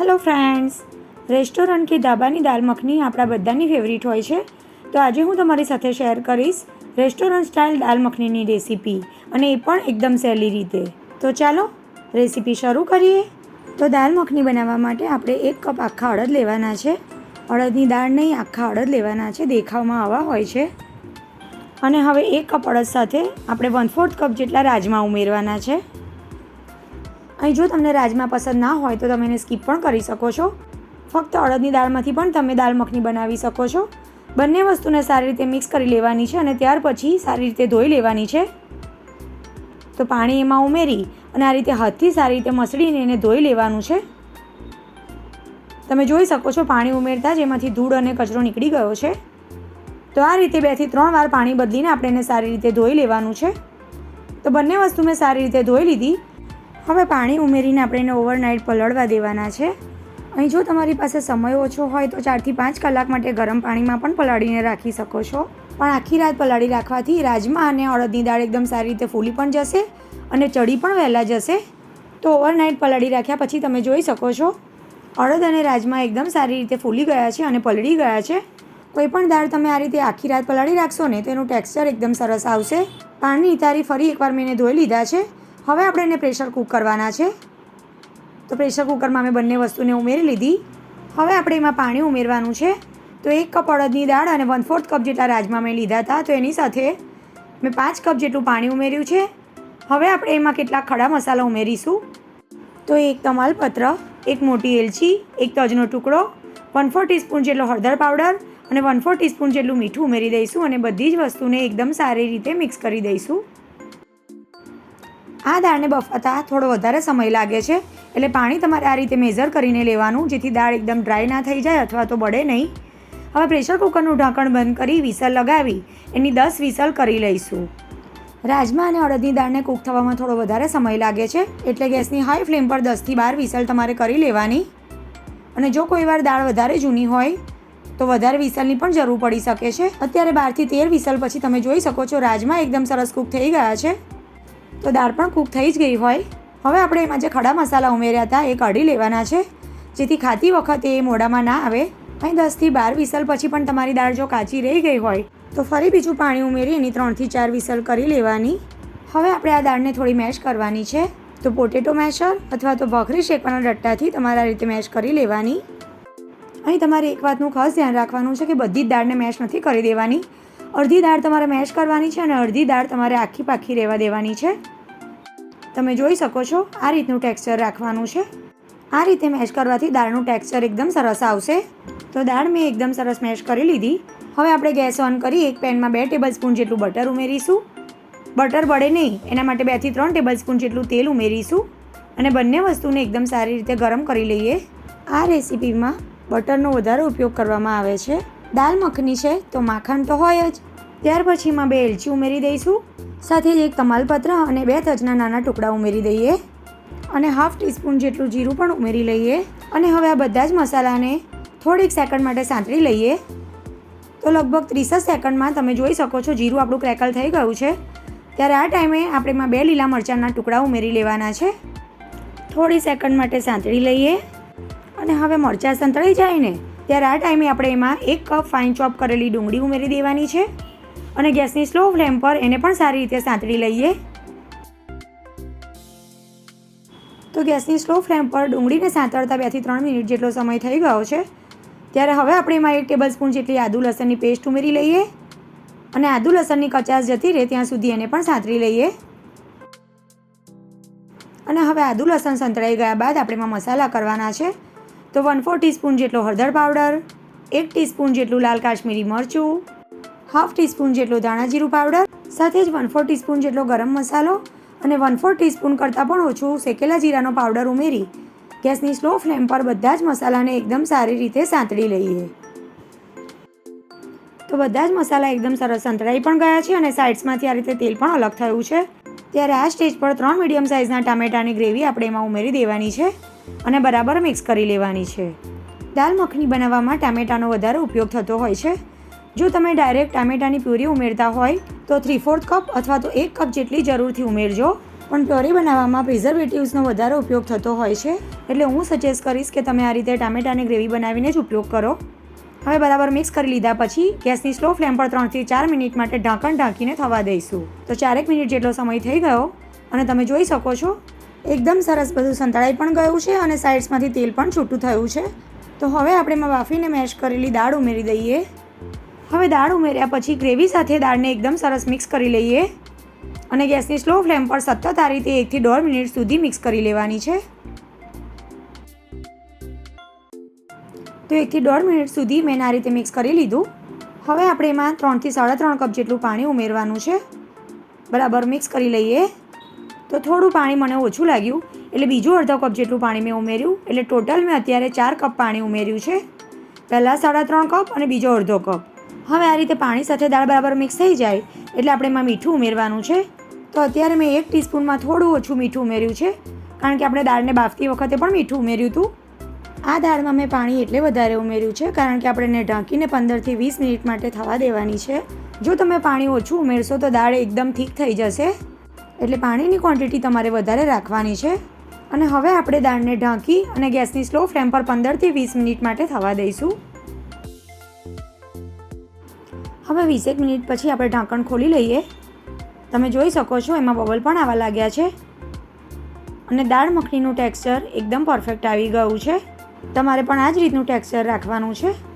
Hello friends restaurant કે ધાબાની દાલ મખની આપણા બધાની ફેવરિટ હોય છે. તો આજે હું તમારી સાથે શેર કરીશ રેસ્ટોરન્ટ સ્ટાઇલ દાલ મખનીની રેસીપી અને એ પણ એકદમ સહેલી રીતે. તો ચાલો રેસીપી શરૂ કરીએ. તો દાલ મખની બનાવવા માટે આપણે એક કપ આખા અડદ લેવાના છે. અડદની દાળ નહીં, આખા અડદ લેવાના છે. દેખાવમાં આવા હોય છે. અને હવે એક કપ અડદ સાથે આપણે વન ફોર્થ કપ જેટલા રાજમા ઉમેરવાના છે. અહીં જો તમને રાજમા પસંદ ના હોય તો તમે એને સ્કીપ પણ કરી શકો છો. ફક્ત અડદની દાળમાંથી પણ તમે દાળ મખની બનાવી શકો છો. બંને વસ્તુને સારી રીતે મિક્સ કરી લેવાની છે અને ત્યાર પછી સારી રીતે ધોઈ લેવાની છે. તો પાણી એમાં ઉમેરી અને આ રીતે હાથથી સારી રીતે મસળીને એને ધોઈ લેવાનું છે. તમે જોઈ શકો છો પાણી ઉમેરતા જ એમાંથી ધૂળ અને કચરો નીકળી ગયો છે. તો આ રીતે બેથી ત્રણ વાર પાણી બદલીને આપણે એને સારી રીતે ધોઈ લેવાનું છે. તો બંને વસ્તુ મેં સારી રીતે ધોઈ લીધી. હવે પાણી ઉમેરીને આપણે એને ઓવરનાઇટ પલળવા દેવાના છે. અહીં જો તમારી પાસે સમય ઓછો હોય તો ચારથી પાંચ કલાક માટે ગરમ પાણીમાં પણ પલાળીને રાખી શકો છો. પણ આખી રાત પલાળી રાખવાથી રાજમા અને અડદની દાળ એકદમ સારી રીતે ફૂલી પણ જશે અને ચડી પણ વહેલા જશે. તો ઓવરનાઇટ પલાળી રાખ્યા પછી તમે જોઈ શકો છો, અડદ અને રાજમા એકદમ સારી રીતે ફૂલી ગયા છે અને પલળી ગયા છે. કોઈ પણ દાળ તમે આ રીતે આખી રાત પલાળી રાખશો ને તો એનું ટેક્સચર એકદમ સરસ આવશે. પાણી તારી ફરી એકવાર મેં ધોઈ લીધા છે. હવે આપણે એને પ્રેશર કૂક કરવાના છે. તો પ્રેશર કુકરમાં મેં બંને વસ્તુને ઉમેરી લીધી. હવે આપણે એમાં પાણી ઉમેરવાનું છે. તો એક કપ અડદની દાળ અને વન ફોર્થ કપ જેટલા રાજમા મેં લીધા હતા. તો એની સાથે મેં પાંચ કપ જેટલું પાણી ઉમેર્યું છે. હવે આપણે એમાં કેટલાક ખડા મસાલા ઉમેરીશું? તો એક તમાલપત્ર એક મોટી એલચી, એક તજનો ટુકડો વન ફોર ટીસ્પૂન જેટલો હળદર પાવડર અને વન ફોર ટીસ્પૂન જેટલું મીઠું ઉમેરી દઈશું અને બધી જ વસ્તુને એકદમ સારી રીતે મિક્સ કરી દઈશું. આ દાળને બફાતા થોડો વધારે સમય લાગે છે. એટલે પાણી તમારે આ રીતે મેઝર કરીને લેવાનું, જેથી દાળ એકદમ ડ્રાય ના થઈ જાય અથવા તો બળે નહીં. હવે પ્રેશર કુકરનું ઢાંકણ બંધ કરી વિસલ લગાવી, એની દસ વિસલ કરી લઈશું. રાજમા અને અડદની દાળને કૂક થવામાં થોડો વધારે સમય લાગે છે, એટલે ગેસની હાઈ ફ્લેમ પર દસથી બાર વિસલ તમારે કરી લેવાની. અને જો કોઈ વાર દાળ વધારે જૂની હોય, તો વધારે વિસલની પણ જરૂર પડી શકે છે. અત્યારે બારથી તેર વિસલ પછી તમે જોઈ શકો છો, રાજમા એકદમ સરસ કૂક થઈ ગયા છે. તો દાળ પણ કૂક થઈ જ ગઈ હોય. હવે આપણે એમાં જે ખડા મસાલા ઉમેર્યા હતા એ કાઢી લેવાના છે. જેથી ખાતી વખતે એ મોઢામાં ના આવે. અહીં દસથી બાર વિસલ પછી પણ તમારી દાળ જો કાચી રહી ગઈ હોય, તો ફરી બીજું પાણી ઉમેરી એની ત્રણથી ચાર વિસલ કરી લેવાની. હવે આપણે આ દાળને થોડી મેશ કરવાની છે. તો પોટેટો મેશર અથવા તો ભાખરી શેકવાના ડટ્ટાથી તમારા રીતે મેશ કરી લેવાની. અહીં તમારે એક વાતનું ખાસ ધ્યાન રાખવાનું છે કે બધી જ દાળને મેશ નથી કરી દેવાની. અડધી દાળ તમારે મેશ કરવાની છે અને અડધી દાળ તમારે આખી પાખી રહેવા દેવાની છે. તમે જોઈ શકો છો, આ રીતનું ટેક્સચર રાખવાનું છે. આ રીતે મેશ કરવાથી દાળનું ટેક્સચર એકદમ સરસ આવશે. તો દાળ મેં એકદમ સરસ મેશ કરી લીધી. હવે આપણે ગેસ ઓન કરી એક પેનમાં બે ટેબલ સ્પૂન જેટલું બટર ઉમેરીશું. બટર બળે નહીં, એના માટે બેથી ત્રણ ટેબલ સ્પૂન જેટલું તેલ ઉમેરીશું. અને બંને વસ્તુને એકદમ સારી રીતે ગરમ કરી લઈએ. આ રેસીપીમાં બટરનો વધારે ઉપયોગ કરવામાં આવે છે. દાલ મખની છે તો માખણ તો હોય જ. ત્યાર પછી એમાં બે એલચી ઉમેરી દઈશું. સાથે જ એક તમાલપત્ર અને બે તજના નાના ટુકડા ઉમેરી દઈએ. અને હાફ ટીસ્પૂન જેટલું જીરું પણ ઉમેરી લઈએ. અને હવે આ બધા જ મસાલાને થોડીક સેકન્ડ માટે સાંતળી લઈએ. તો લગભગ ત્રીસ જ સેકન્ડમાં તમે જોઈ શકો છો જીરું આપણું ક્રેકલ થઈ ગયું છે. ત્યારે આ ટાઈમે આપણે એમાં બે લીલા મરચાંના ટુકડા ઉમેરી લેવાના છે. થોડી સેકન્ડ માટે સાંતળી લઈએ. અને હવે મરચાં સંતળાઈ જાય ને ત્યારે આ ટાઈમે આપણે એમાં એક કપ ફાઇન ચોપ કરેલી ડુંગળી ઉમેરી દેવાની છે અને ગેસની સ્લો ફ્લેમ પર એને પણ સારી રીતે સાંતળી લઈએ. તો ગેસની સ્લો ફ્લેમ પર ડુંગળીને સાંતળતા બેથી ત્રણ મિનિટ જેટલો સમય થઈ ગયો છે. ત્યારે હવે આપણે એમાં એક ટેબલ સ્પૂન જેટલી આદુ લસણની પેસ્ટ ઉમેરી લઈએ અને આદુ લસણની કચાસ જતી રહે ત્યાં સુધી એને પણ સાંતળી લઈએ. અને હવે આદુ લસણ સંતળાઈ ગયા બાદ આપણે એમાં મસાલા કરવાના છે. તો વન ફોર ટીસ્પૂન જેટલો હળદર પાવડર, એક ટીસ્પૂન જેટલું લાલ કાશ્મીરી મરચું, હાફ ટીસ્પૂન જેટલો ધાણા જીરું પાવડર, સાથે જ વન ફોર ટીસ્પૂન જેટલો ગરમ મસાલો અને વન ફોર ટીસ્પૂન કરતાં પણ ઓછું શેકેલા જીરાનો પાવડર ઉમેરી. ગેસની સ્લો ફ્લેમ પર બધા જ મસાલાને એકદમ સારી રીતે સાંતળી લઈએ. તો બધા જ મસાલા એકદમ સરસ સંતળાઈ પણ ગયા છે અને સાઇડ્સમાંથી આ રીતે તેલ પણ અલગ થયું છે. ત્યારે આ સ્ટેજ પર ત્રણ મીડિયમ સાઇઝના ટામેટાની ગ્રેવી આપણે એમાં ઉમેરી દેવાની છે. અને બરાબર મિક્સ કરી લેવાની છે. દાલ મખની બનાવવામાં ટામેટાનો વધારે ઉપયોગ થતો હોય છે. જો તમે ડાયરેક્ટ ટામેટાની પ્યુરી ઉમેરતા હોય, તો થ્રી ફોર્થ કપ અથવા તો એક કપ જેટલી જરૂરથી ઉમેરજો. પણ પ્યોરી બનાવવામાં પ્રિઝર્વેટિવ્સનો વધારે ઉપયોગ થતો હોય છે. એટલે હું સજેસ્ટ કરીશ કે તમે આ રીતે ટામેટાની ગ્રેવી બનાવીને જ ઉપયોગ કરો. હવે બરાબર મિક્સ કરી લીધા પછી, ગેસની સ્લો ફ્લેમ પર ત્રણથી ચાર મિનિટ માટે ઢાંકણ ઢાંકીને થવા દઈશું. તો ચારેક મિનિટ જેટલો સમય થઈ ગયો, અને તમે જોઈ શકો છો એકદમ સરસ બધું સંતળાઈ પણ ગયું છે અને સાઇડ્સમાંથી તેલ પણ છૂટું થયું છે. તો હવે આપણે એમાં બાફીને મેશ કરેલી દાળ ઉમેરી દઈએ. હવે દાળ ઉમેર્યા પછી ગ્રેવી સાથે દાળને એકદમ સરસ મિક્સ કરી લઈએ. અને ગેસની સ્લો ફ્લેમ પર સતત આ રીતે એકથી દોઢ મિનિટ સુધી મિક્સ કરી લેવાની છે. તો એકથી દોઢ મિનિટ સુધી મેં આ રીતે મિક્સ કરી લીધું. હવે આપણે એમાં ત્રણથી સાડા ત્રણ કપ જેટલું પાણી ઉમેરવાનું છે. બરાબર મિક્સ કરી લઈએ. તો થોડું પાણી મને ઓછું લાગ્યું, એટલે બીજું અડધો કપ જેટલું પાણી મેં ઉમેર્યું, એટલે ટોટલ મેં અત્યારે ચાર કપ પાણી ઉમેર્યું છે. પહેલાં સાડા ત્રણ કપ અને બીજો અડધો કપ. હવે આ રીતે પાણી સાથે દાળ બરાબર મિક્સ થઈ જાય, એટલે આપણે એમાં મીઠું ઉમેરવાનું છે. તો અત્યારે મેં એક ટીસ્પૂનમાં થોડું ઓછું મીઠું ઉમેર્યું છે, કારણ કે આપણે દાળને બાફતી વખતે પણ મીઠું ઉમેર્યું હતું. આ દાળમાં મેં પાણી એટલે વધારે ઉમેર્યું છે, કારણ કે આપણે એને ઢાંકીને પંદરથી વીસ મિનિટ માટે થવા દેવાની છે. જો તમે પાણી ઓછું ઉમેરશો તો દાળ એકદમ ઠીક થઈ જશે. એટલે પાણીની ક્વોન્ટિટી તમારે વધારે રાખવાની છે. અને હવે આપણે દાળને ઢાંકી અને ગેસની સ્લો ફ્લેમ પર પંદરથી વીસ મિનિટ માટે થવા દઈશું. હવે વીસેક મિનિટ પછી આપણે ઢાંકણ ખોલી લઈએ. તમે જોઈ શકો છો એમાં બબલ પણ આવવા લાગ્યા છે. અને દાળ મખણીનું ટેક્સચર એકદમ પરફેક્ટ આવી ગયું છે. તમારે પણ આ જ રીતનું ટેક્સચર રાખવાનું છે.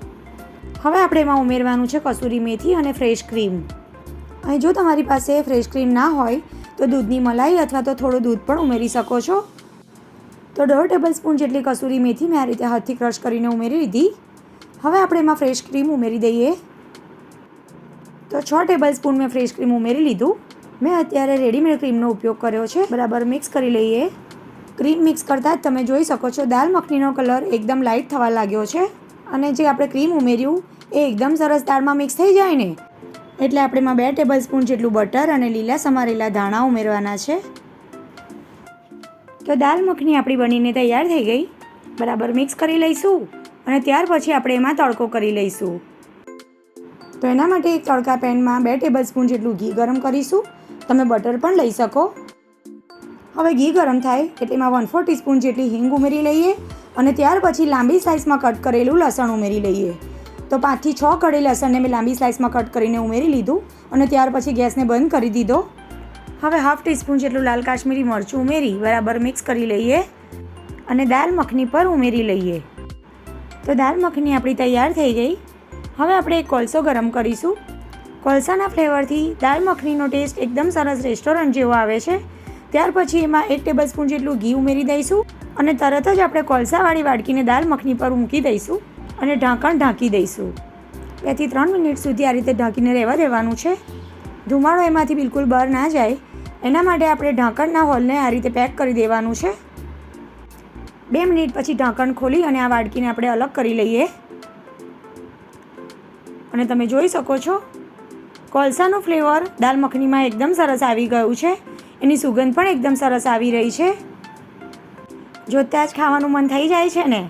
હવે આપણે એમાં ઉમેરવાનું છે કસૂરી મેથી અને ફ્રેશ ક્રીમ અહીં જો તમારી પાસે ફ્રેશ ક્રીમ ના હોય તો દૂધની મલાઈ અથવા તો થોડું દૂધ પણ ઉમેરી શકો છો. તો દોઢ ટેબલ સ્પૂન જેટલી કસૂરી મેથી મેં આ રીતે હાથથી ક્રશ કરીને ઉમેરી લીધી. હવે આપણે એમાં ફ્રેશ ક્રીમ ઉમેરી દઈએ. તો છ ટેબલ સ્પૂન મેં ફ્રેશ ક્રીમ ઉમેરી લીધું. મેં અત્યારે રેડીમેડ ક્રીમનો ઉપયોગ કર્યો છે. બરાબર મિક્સ કરી લઈએ. ક્રીમ મિક્સ કરતાં જ તમે જોઈ શકો છો દાલ મખનીનો કલર એકદમ લાઇટ થવા લાગ્યો છે. અને જે આપણે ક્રીમ ઉમેર્યું એ એકદમ સરસ દાળમાં મિક્સ થઈ જાય ને. એટલે આપણે એમાં બે ટેબલ સ્પૂન જેટલું બટર અને લીલા સમારેલા ધાણા ઉમેરવાના છે. તો દાલ મખની આપણી બનીને તૈયાર થઈ ગઈ. બરાબર મિક્સ કરી લઈશું અને ત્યાર પછી આપણે એમાં તડકો કરી લઈશું. તો એના માટે એક તડકા પેનમાં બે ટેબલ સ્પૂન જેટલું ઘી ગરમ કરીશું. તમે બટર પણ લઈ શકો. હવે ઘી ગરમ થાય એટલે એમાં વન ફોર ટીસ્પૂન જેટલી હિંગ ઉમેરી લઈએ અને ત્યાર પછી લાંબી સાઇઝમાં કટ કરેલું લસણ ઉમેરી લઈએ. તો પાંચથી છ કડી લસણને મેં લાંબી સ્લાઇસમાં કટ કરીને ઉમેરી લીધું અને ત્યાર પછી ગેસને બંધ કરી દીધો. હવે હાફ ટીસ્પૂન જેટલું લાલ કાશ્મીરી મરચું ઉમેરી, બરાબર મિક્સ કરી લઈએ અને દાલ મખની પર ઉમેરી લઈએ. તો દાલ મખની આપણી તૈયાર થઈ ગઈ. હવે આપણે એક કોલસો ગરમ કરીશું. કોલસાના ફ્લેવરથી દાલ મખનીનો ટેસ્ટ એકદમ સરસ રેસ્ટોરન્ટ જેવો આવે છે. ત્યાર પછી એમાં એક ટેબલ સ્પૂન જેટલું ઘી ઉમેરી દઈશું અને તરત જ આપણે કોલસાવાળી વાડકીને દાલ મખની પર મૂકી દઈશું. અને ઢાંકણ ઢાંકી દઈશું. બેથી ત્રણ મિનિટ સુધી આ રીતે ઢાંકીને રહેવા દેવાનું છે. ધુમાડો એમાંથી બિલકુલ બહાર ના જાય. એના માટે આપણે ઢાંકણના હોલને આ રીતે પેક કરી દેવાનું છે. બે મિનિટ પછી ઢાંકણ ખોલી અને આ વાડકીને આપણે અલગ કરી લઈએ. અને તમે જોઈ શકો છો, કોલસાનું ફ્લેવર દાલ મખનીમાં એકદમ સરસ આવી ગયું છે. એની સુગંધ પણ એકદમ સરસ આવી રહી છે. જોતાં જ ખાવાનું મન થઈ જાય છે ને?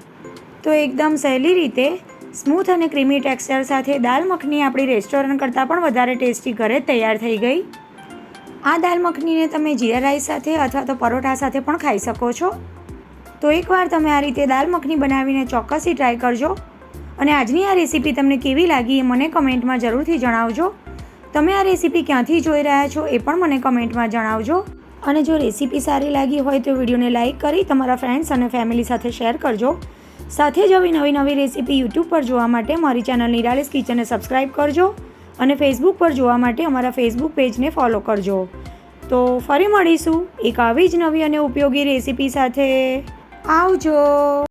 તો એકદમ સહેલી રીતે સ્મૂથ અને ક્રીમી ટેક્સચર સાથે દાલ મખની આપણી રેસ્ટોરન્ટ કરતાં પણ વધારે ટેસ્ટી ઘરે તૈયાર થઈ ગઈ. આ દાલ મખનીને તમે જીરા રાઈસ સાથે અથવા તો પરોઠા સાથે પણ ખાઈ શકો છો. તો એકવાર તમે આ રીતે દાલ મખની બનાવીને ચોક્કસથી ટ્રાય કરજો અને આજની આ રેસીપી તમને કેવી લાગી એ મને કમેન્ટમાં જરૂરથી જણાવજો. તમે આ રેસીપી ક્યાંથી જોઈ રહ્યા છો એ પણ મને કમેન્ટમાં જણાવજો. અને જો રેસીપી સારી લાગી હોય તો વિડીયોને લાઇક કરી તમારા ફ્રેન્ડ્સ અને ફેમિલી સાથે શેર કરજો. સાથે જ આવી નવી નવી રેસીપી યુટ્યુબ પર જોવા માટે મારી ચેનલ નિરાલિસ કિચનને સબસ્ક્રાઈબ કરજો અને ફેસબુક પર જોવા માટે અમારા ફેસબુક પેજને ફોલો કરજો. તો ફરી મળીશું એક આવી જ નવી અને ઉપયોગી રેસીપી સાથે. આવજો!